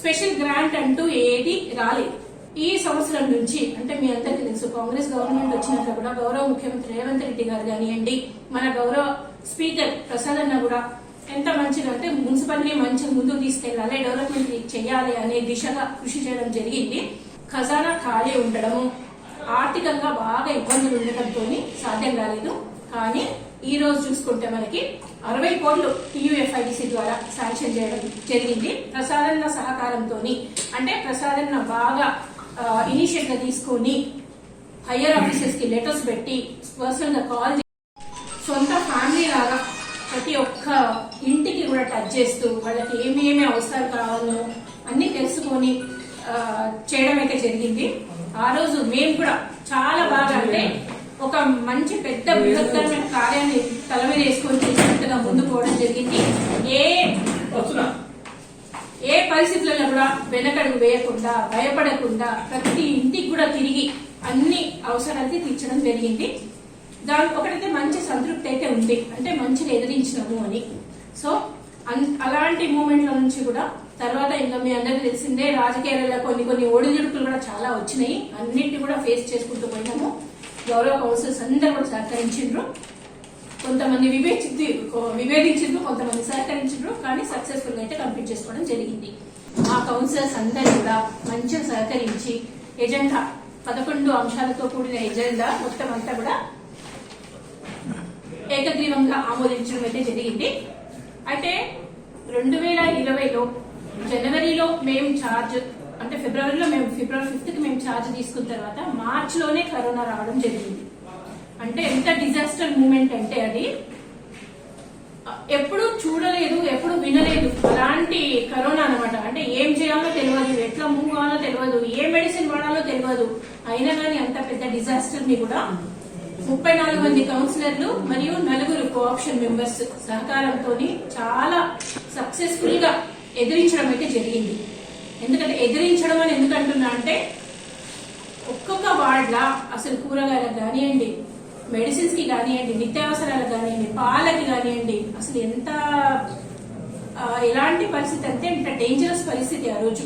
Special grant అంటూ ఏది రాలేదు. ఈ సంవత్సరం నుంచి అంటే మీ అందరికీ తెలుసు కాంగ్రెస్ గవర్నమెంట్ వచ్చినాక కూడా గౌరవ ముఖ్యమంత్రి రేవంత్ రెడ్డి గారు కానివ్వండి మన గౌరవ స్పీకర్ ప్రసాద్ అన్న కూడా ఎంత మంచిగా అంటే మున్సిపాలిటీ మంచి ముందుకు తీసుకెళ్ళాలి డెవలప్మెంట్ చేయాలి అనే దిశగా కృషి చేయడం జరిగింది. ఖజానా ఖాళీ ఉండడము ఆర్థికంగా బాగా ఇబ్బందులు ఉండటంతో సాధ్యం కాలేదు. కానీ ఈ రోజు చూసుకుంటే మనకి అరవై కోట్లు టీయూఎఫ్ఐడిసి ద్వారా శాంక్షన్ చేయడం జరిగింది. ప్రసాదన్న సహకారంతో అంటే ప్రసాదన్న బాగా ఇనిషియేట్గా తీసుకొని హయ్యర్ ఆఫీసర్స్కి లెటర్స్ పెట్టి పర్సనల్గా కాల్ సొంత ఫ్యామిలీ లాగా ప్రతి ఒక్క ఇంటికి కూడా టచ్ చేస్తూ వాళ్ళకి ఏమేమి అవసరాలు కావాలో అన్ని తెలుసుకొని చేయడం అయితే జరిగింది. ఆ రోజు మేము కూడా చాలా బాగా అంటే ఒక మంచి పెద్ద బృహత్తరమైన కార్యాన్ని తల మీద వేసుకొని చేసినట్టుగా ముందుకు పోవడం జరిగింది. ఏ ఏ పరిస్థితులలో కూడా వెనకడుగు వేయకుండా భయపడకుండా ప్రతి ఇంటికి కూడా తిరిగి అన్ని అవసరాలకి తీర్చడం జరిగింది. దాని ఒకటైతే మంచి సంతృప్తి అయితే ఉంది. అంటే మంచిగా ఎదిరించినాము అని. సో అలాంటి మూమెంట్ల నుంచి కూడా తర్వాత ఇంకా మీ అందరికీ తెలిసిందే రాజకీయాలలో కొన్ని కొన్ని ఒడిదుడుకులు కూడా చాలా వచ్చినాయి. అన్నింటినీ కూడా ఫేస్ చేసుకుంటూ పోయినాము. గౌరవ కౌన్సిల్స్ అందరూ కూడా సహకరించిండ్రు. కొంతమంది వివేచింది విభేదించిండ్రు కొంతమంది సహకరించిండ్రు కానీ సక్సెస్ఫుల్గా అయితే కంప్లీట్ చేసుకోవడం జరిగింది. ఆ కౌన్సిలర్స్ అందరూ కూడా మంచిగా సహకరించి ఎజెండా పదకొండు అంశాలతో కూడిన ఎజెండా మొత్తం అంతా కూడా ఏకగ్రీవంగా ఆమోదించడం అయితే జరిగింది. అయితే రెండు వేల ఇరవైలో జనవరిలో మేము ఛార్జ్ అంటే ఫిబ్రవరిలో మేము ఫిబ్రవరి ఫిఫ్త్కి మేము ఛార్జ్ తీసుకున్న తర్వాత మార్చిలోనే కరోనా రావడం జరిగింది. అంటే ఎంత డిజాస్టర్ మూమెంట్ అంటే అది ఎప్పుడు చూడలేదు ఎప్పుడు వినలేదు. అలాంటి కరోనా అనమాట అంటే ఏం చేయాలో తెలియదు ఎట్లా మూవ్ కావాలో తెలియదు ఏ మెడిసిన్ వాడాలో తెలియదు. అయినా కానీ అంత పెద్ద డిజాస్టర్ని కూడా ముప్పై నాలుగు మంది కౌన్సిలర్లు మరియు నలుగురు కోఆప్షన్ మెంబర్స్ సహకారంతో చాలా సక్సెస్ఫుల్గా ఎదిరించడం అయితే జరిగింది. ఎందుకంటే ఎదిరించడం అని ఎందుకు అంటున్నా అంటే ఒక్కొక్క వార్డ్ల అసలు కూరగాయలకు కానివ్వండి మెడిసిన్స్కి కానివ్వండి నిత్యావసరాలకు కానివ్వండి పాలకి కానివ్వండి అసలు ఎంత ఎలాంటి పరిస్థితి అంటే ఇంత డేంజరస్ పరిస్థితి ఆ రోజు.